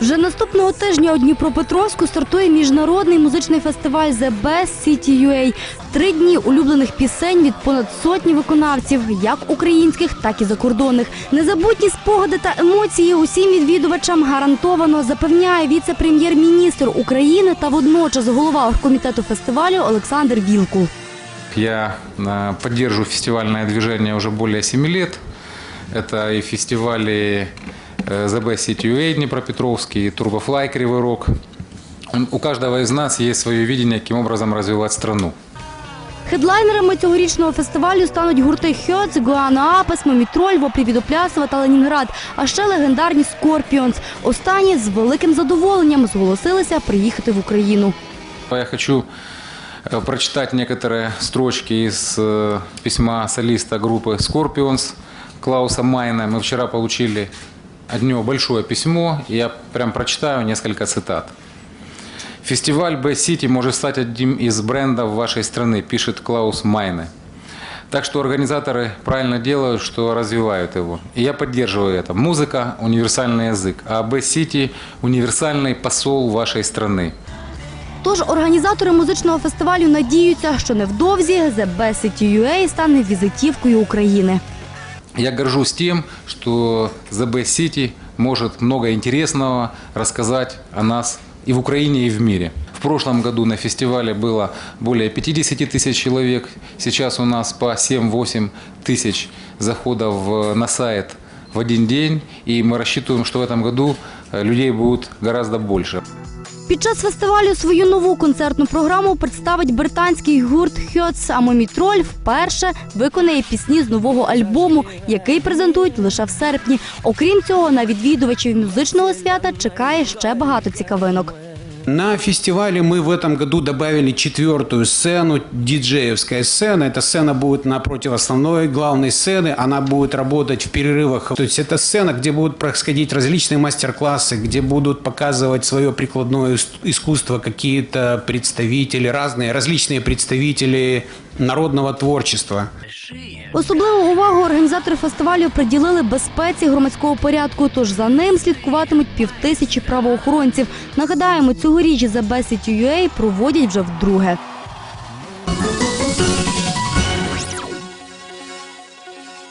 Вже наступного тижня у Дніпропетровську стартує міжнародний музичний фестиваль The Best City UA. Три дні улюблених пісень від понад сотні виконавців, як українських, так і закордонних. Незабутні спогади та емоції усім відвідувачам гарантовано запевняє віце-прем'єр-міністр України та водночас голова оргкомітету фестивалю Олександр Вілкул. Я э, поддерживаю фестивальное движение уже более 7 лет. Это и фестивали э, The Best City UA Днепропетровский, и Turboфлай Кривой Рог. М, У каждого из нас есть свое видение, каким образом развивать страну. Хедлайнерами цьогорічного фестивалю стануть гурти Хьоц, Гуана Апес, Мумітроль, Воплі Відоплясова та Ленінград, а ще легендарні Скорпіонс. Останні з великим задоволенням зголосилися приїхати в Україну. Я хочу э, прочитать некоторые строчки из э, письма солиста группы Scorpions Клауса Майна. Мы вчера получили от него большое письмо, и я прям прочитаю несколько цитат. Фестиваль Б-Сити может стать одним из брендов вашей страны, пишет Клаус Майне. Так что организаторы правильно делают, что развивают его. И я поддерживаю это. Музыка – универсальный язык, а Б-Сити – универсальный посол вашей страны. Тож організатори музичного фестивалю надіються, що невдовзі The Best City UA стане візитівкою України. Я горжусь тем, что The Best City может много интересного рассказать о нас и в Украине, и в мире. В прошлом году на фестивале было более 50 тысяч человек. Сейчас у нас по 7-8 тысяч заходов э, на сайт в один день. И мы рассчитываем, что в этом году э, людей будет гораздо больше. Під час фестивалю свою нову концертну програму представить британський гурт Хьоц, а Момітроль вперше виконає пісні з нового альбому, який презентують лише в серпні. Окрім цього, на відвідувачів музичного свята чекає ще багато цікавинок. На фестивале мы в этом году добавили четвертую сцену, диджеевская сцена. Эта сцена будет напротив основной главной сцены, она будет работать в перерывах. То есть это сцена, где будут происходить различные мастер-классы, где будут показывать свое прикладное ис- искусство какие-то представители, разные, различные представители народного творчества. Особливу увагу організатори фестивалю приділили безпеці громадського порядку, тож за ним слідкуватимуть півтисячі правоохоронців. Нагадаємо, цьогоріч за City UA проводять вже вдруге.